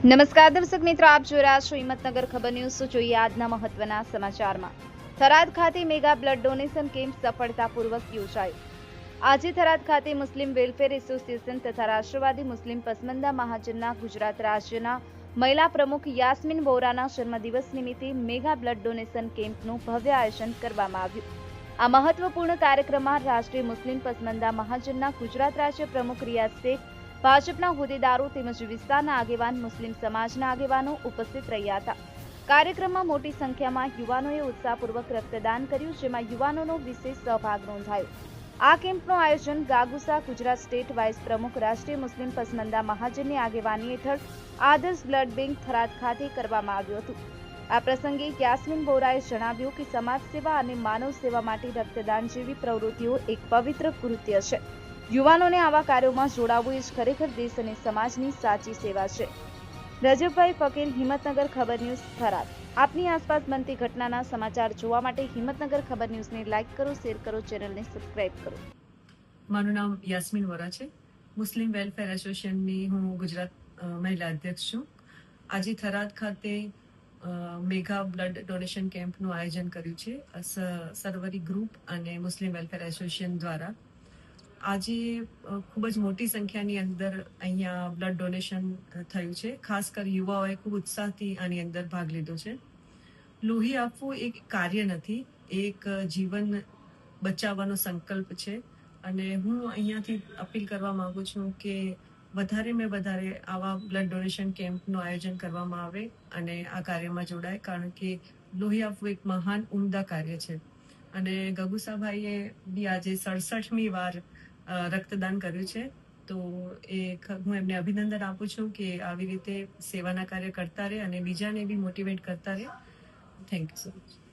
નમસ્કાર દર્શક મિત્રો, આપ જોઈ રહ્યા છો હિંમતનગર ખબર ન્યૂઝ. જોઈએ આજના મહત્વના સમાચારમાં. થરાદ ખાતે મેગા બ્લડ ડોનેશન કેમ્પ સફળતાપૂર્વક યોજાયો. આજે થરાદ ખાતે મુસ્લિમ વેલફેર એસોસિએશન તથા રાષ્ટ્રવાદી મુસ્લિમ પસમંદા મહાજનના ગુજરાત રાજ્યના મહિલા પ્રમુખ યાસ્મીન બોરાના જન્મદિવસ નિમિત્તે મેગા બ્લડ ડોનેશન કેમ્પનું ભવ્ય આયોજન કરવામાં આવ્યું. આ મહત્વપૂર્ણ કાર્યક્રમમાં રાષ્ટ્રીય મુસ્લિમ પસમંદા મહાજનના ગુજરાત રાજ્ય પ્રમુખ રિયાઝ શેખ ભાજપના હોદ્દેદારો તેમજ વિસ્તારના આગેવાન મુસ્લિમ સમાજના આગેવાનો ઉપસ્થિત રહ્યા હતા. કાર્યક્રમમાં મોટી સંખ્યામાં યુવાનોએ ઉત્સાહપૂર્વક રક્તદાન કર્યું, જેમાં યુવાનોનો વિશેષ સહભાગ નોંધાયો. આ કેમ્પનું આયોજન ગાગુસા ગુજરાત સ્ટેટ વાઇસ પ્રમુખ રાષ્ટ્રીય મુસ્લિમ પસમંદા મહાજનની આગેવાની હેઠળ આદર્શ બ્લડ બેંક થરાદ ખાતે કરવામાં આવ્યું હતું. આ પ્રસંગે યાસ્મીન બોરાએ જણાવ્યું કે સમાજ સેવા અને માનવ સેવા માટે રક્તદાન જેવી પ્રવૃત્તિઓ એક પવિત્ર કૃત્ય છે. યુવાનોને આવા કાર્યોમાં જોડાવવું એ જ ખરેખર દેશ અને સમાજની સાચી સેવા છે. રજબભાઈ ફકીર હિંમતનગર ખબર ન્યૂઝ, થરાદ. આપની આસપાસ બનતી ઘટનાના સમાચાર જોવા માટે હિંમતનગર ખબર ન્યૂઝને લાઇક કરો, શેર કરો, ચેનલને સબસ્ક્રાઇબ કરો. મારું નામ યાસ્મીન વોરા છે. મુસ્લિમ વેલફેર એસોસિએશનની હું ગુજરાત મહિલા અધ્યક્ષ છું. આજે થરાદ ખાતે મેગા બ્લડ ડોનેશન કેમ્પનું આયોજન કર્યું છે. સરવરી ગ્રુપ અને મુસ્લિમ વેલફેર એસોસિએશન દ્વારા આજે ખૂબ જ મોટી સંખ્યાની અંદર અહીંયા બ્લડ ડોનેશન થયું છે. ખાસ કરી યુવાઓએ ખૂબ ઉત્સાહથી આની અંદર ભાગ લીધો છે. લોહી આપવું એક કાર્ય નથી, એક જીવન બચાવવાનો સંકલ્પ છે. અને હું અહીંયાથી અપીલ કરવા માંગુ છું કે વધારે મેં વધારે આવા બ્લડ ડોનેશન કેમ્પનું આયોજન કરવામાં આવે અને આ કાર્યમાં જોડાય, કારણ કે લોહી આપવું એક મહાન ઉમદા કાર્ય છે. અને ગગુસાભાઈએ બી આજે સડસઠમી વાર રક્તદાન કર્યું છે. તો એ હું એમને અભિનંદન આપું છું કે આવી રીતે સેવાના કાર્ય કરતા રહે અને બીજાને બી મોટિવેટ કરતા રહે. Thank you so much